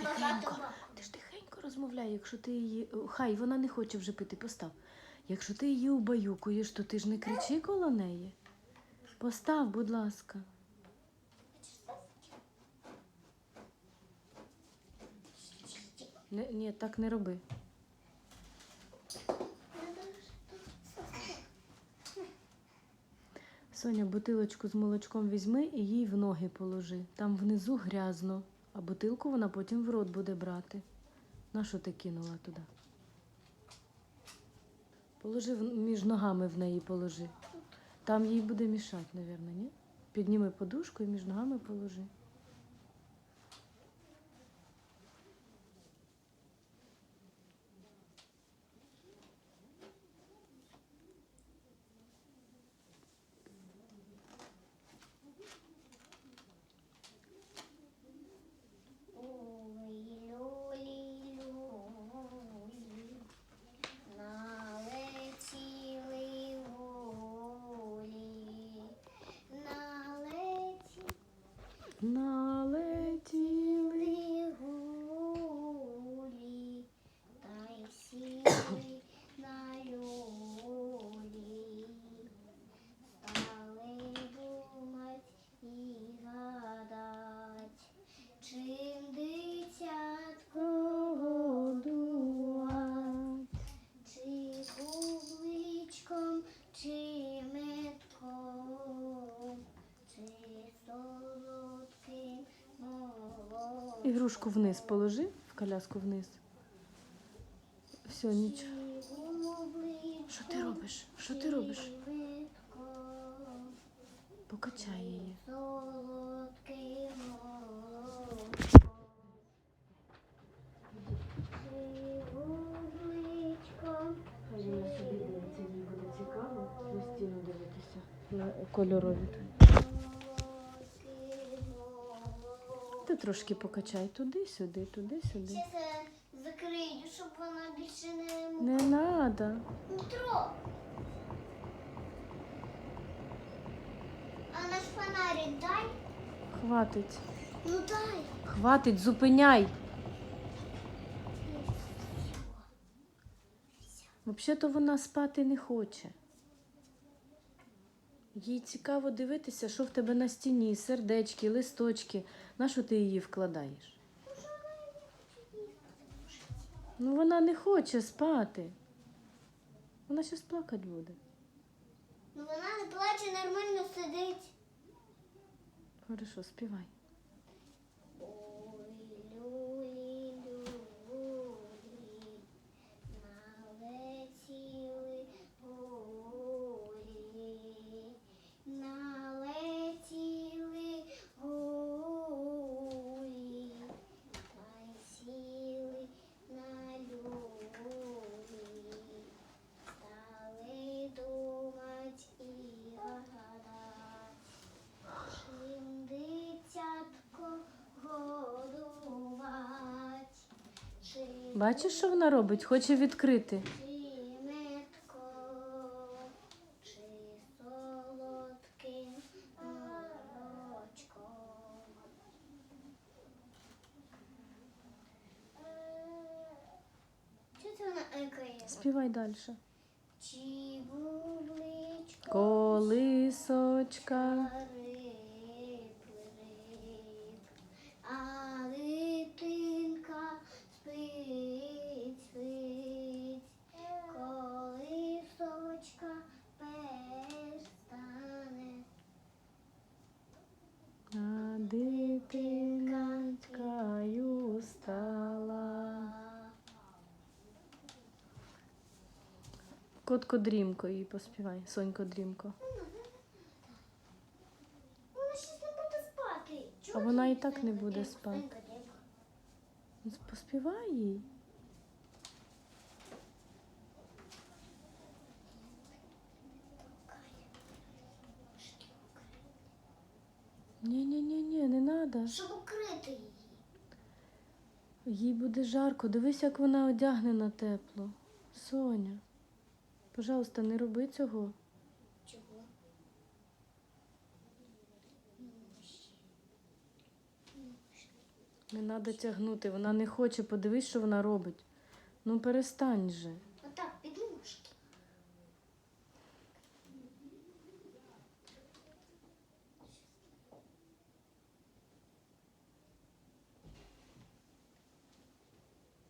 тихенько. Ти ж тихенько розмовляй, якщо ти її. Хай вона не хоче вже пити, постав. Якщо ти її убаюкуєш, то ти ж не кричи коло неї. Постав, будь ласка. Не, ні, так не роби. Соня, бутилочку з молочком візьми і їй в ноги положи. Там внизу грязно, а бутилку вона потім в рот буде брати. На що ти кинула туди? Положи між ногами в неї положи. Там їй буде мішати, мабуть, ні? Підніми подушку і між ногами положи. No. Ігрушку вниз положи, в коляску вниз. Все, нічого. Що ти робиш? Що ти робиш? Покачай її. Солодкий трошки покачай туди-сюди, туди-сюди. Це закрию, щоб вона більше не Не треба. Утро. А наш фонарик дай. Хватить. Ну дай. Хватить, зупиняй. Взагалі-то вона спати не хоче. Їй цікаво дивитися, що в тебе на стіні, сердечки, листочки. На що ти її вкладаєш? Ну вона не хоче спати. Вона зараз плакати буде. Ну вона не плаче, нормально сидить. Хорошо, співай. Бачиш, що вона робить? Хоче відкрити. екає? Співай далі. Чи бубличко Колисочка. Котко дрімко їй поспівай, Сонько дрімко. Вона щось не буде спати. А вона і так не буде спати. Ну, Поспівай їй. Ні-ні-ні, не треба. Щоб укрити її. Їй буде жарко. Дивись, як вона одягнена тепло. Соня. Пожалуйста, не роби цього. Чого? Не треба тягнути, вона не хоче, подивись, що вона робить. Ну перестань же.